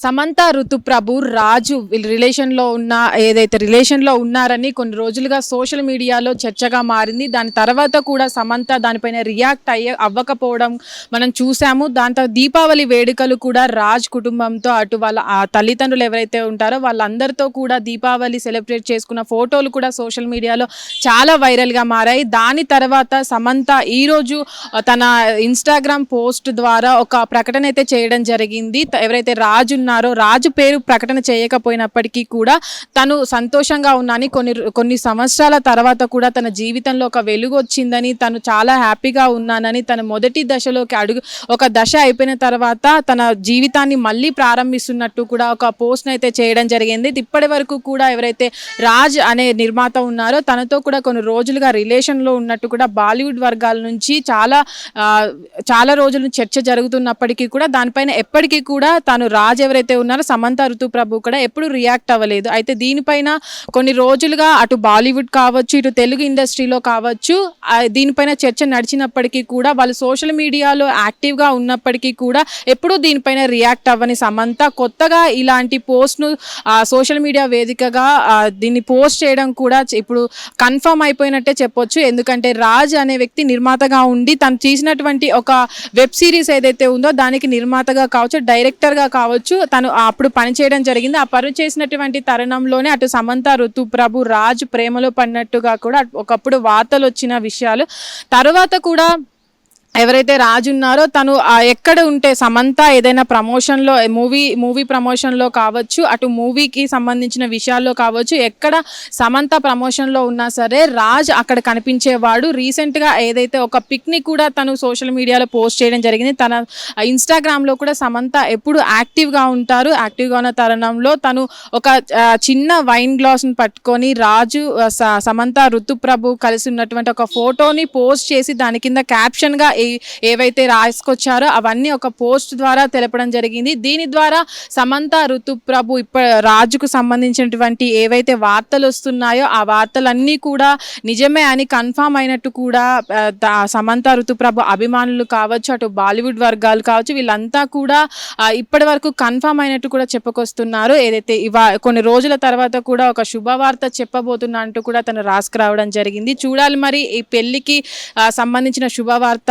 సమంత ఋతుప్రభు రాజు రిలేషన్లో ఉన్న ఏదైతే రిలేషన్లో ఉన్నారని కొన్ని రోజులుగా సోషల్ మీడియాలో చర్చగా మారింది. దాని తర్వాత కూడా సమంత దానిపైన రియాక్ట్ అయ్యే అవ్వకపోవడం మనం చూసాము. దాంతో దీపావళి వేడుకలు కూడా రాజ్ కుటుంబంతో అటు వాళ్ళ ఆ తల్లిదండ్రులు ఎవరైతే ఉంటారో వాళ్ళందరితో కూడా దీపావళి సెలబ్రేట్ చేసుకున్న ఫోటోలు కూడా సోషల్ మీడియాలో చాలా వైరల్గా మారాయి. దాని తర్వాత సమంత ఈరోజు తన ఇన్స్టాగ్రామ్ పోస్ట్ ద్వారా ఒక ప్రకటన అయితే చేయడం జరిగింది. ఎవరైతే రాజు ఉన్నారో రాజు పేరు ప్రకటన చేయకపోయినప్పటికీ కూడా తను సంతోషంగా ఉన్నాని కొన్ని కొన్ని సంవత్సరాల తర్వాత కూడా తన జీవితంలో ఒక వెలుగు వచ్చిందని తను చాలా హ్యాపీగా ఉన్నానని తన మొదటి దశలోకి అడుగు ఒక దశ అయిపోయిన తర్వాత తన జీవితాన్ని మళ్ళీ ప్రారంభిస్తున్నట్టు కూడా ఒక పోస్ట్ అయితే చేయడం జరిగింది. ఇప్పటి వరకు కూడా ఎవరైతే రాజ్ అనే నిర్మాత ఉన్నారో తనతో కూడా కొన్ని రోజులుగా రిలేషన్లో ఉన్నట్టు కూడా బాలీవుడ్ వర్గాల నుంచి చాలా చాలా రోజుల చర్చ జరుగుతున్నప్పటికీ కూడా దానిపైన ఎప్పటికీ కూడా తాను రాజ్ ఎవరైతే ఉన్నారో సమంత ఋతుప్రభు కూడా ఎప్పుడు రియాక్ట్ అవ్వలేదు. అయితే దీనిపైన కొన్ని రోజులుగా అటు బాలీవుడ్ కావచ్చు ఇటు తెలుగు ఇండస్ట్రీలో కావచ్చు దీనిపైన చర్చ నడిచినప్పటికీ కూడా వాళ్ళు సోషల్ మీడియాలో యాక్టివ్గా ఉన్నప్పటికీ కూడా ఎప్పుడూ దీనిపైన రియాక్ట్ అవ్వని సమంత కొత్తగా ఇలాంటి పోస్ట్ను సోషల్ మీడియా వేదికగా దీన్ని పోస్ట్ చేయడం కూడా ఇప్పుడు కన్ఫర్మ్ అయిపోయినట్టే చెప్పొచ్చు. ఎందుకంటే రాజ్ అనే వ్యక్తి నిర్మాతగా ఉండి తను చేసినటువంటి ఒక వెబ్ సిరీస్ ఏదైతే ఉందో దానికి నిర్మాతగా కావచ్చు డైరెక్టర్గా కావచ్చు తను అప్పుడు పనిచేయడం జరిగింది. ఆ పని చేసినటువంటి తరుణంలోనే అటు సమంత ఋతు ప్రభు రాజ్ ప్రేమలో పడినట్టుగా కూడా ఒకప్పుడు వార్తలు వచ్చిన విషయాలు. తర్వాత కూడా ఎవరైతే రాజు ఉన్నారో తను ఎక్కడ ఉంటే సమంత ఏదైనా ప్రమోషన్లో మూవీ మూవీ ప్రమోషన్లో కావచ్చు అటు మూవీకి సంబంధించిన విషయాల్లో కావచ్చు ఎక్కడ సమంత ప్రమోషన్లో ఉన్నా సరే రాజ్ అక్కడ కనిపించేవాడు. రీసెంట్గా ఏదైతే ఒక పిక్ని కూడా తను సోషల్ మీడియాలో పోస్ట్ చేయడం జరిగింది. తన ఇన్స్టాగ్రామ్లో కూడా సమంత ఎప్పుడు యాక్టివ్గా ఉంటారు. యాక్టివ్గా ఉన్న తరుణంలో తను ఒక చిన్న వైన్ గ్లాస్ని పట్టుకొని రాజు స- సమంత ఋతుప్రభు కలిసి ఉన్నటువంటి ఒక ఫోటోని పోస్ట్ చేసి దాని కింద క్యాప్షన్గా ఏ ఏవైతే రాసుకొచ్చారో అవన్నీ ఒక పోస్ట్ ద్వారా తెలపడం జరిగింది. దీని ద్వారా సమంత ఋతుప్రభు ఇప్ప రాజుకు సంబంధించినటువంటి ఏవైతే వార్తలు వస్తున్నాయో ఆ వార్తలన్నీ కూడా నిజమే అని కన్ఫామ్ అయినట్టు కూడా సమంత ఋతుప్రభు అభిమానులు కావచ్చు అటు బాలీవుడ్ వర్గాలు కావచ్చు వీళ్ళంతా కూడా ఇప్పటి వరకు కన్ఫామ్ అయినట్టు కూడా చెప్పుకొస్తున్నారు. ఏదైతే ఇవా కొన్ని రోజుల తర్వాత కూడా ఒక శుభవార్త చెప్పబోతున్నా అంటూ కూడా తను రాసుకురావడం జరిగింది. చూడాలి మరి ఈ పెళ్ళికి సంబంధించిన శుభవార్త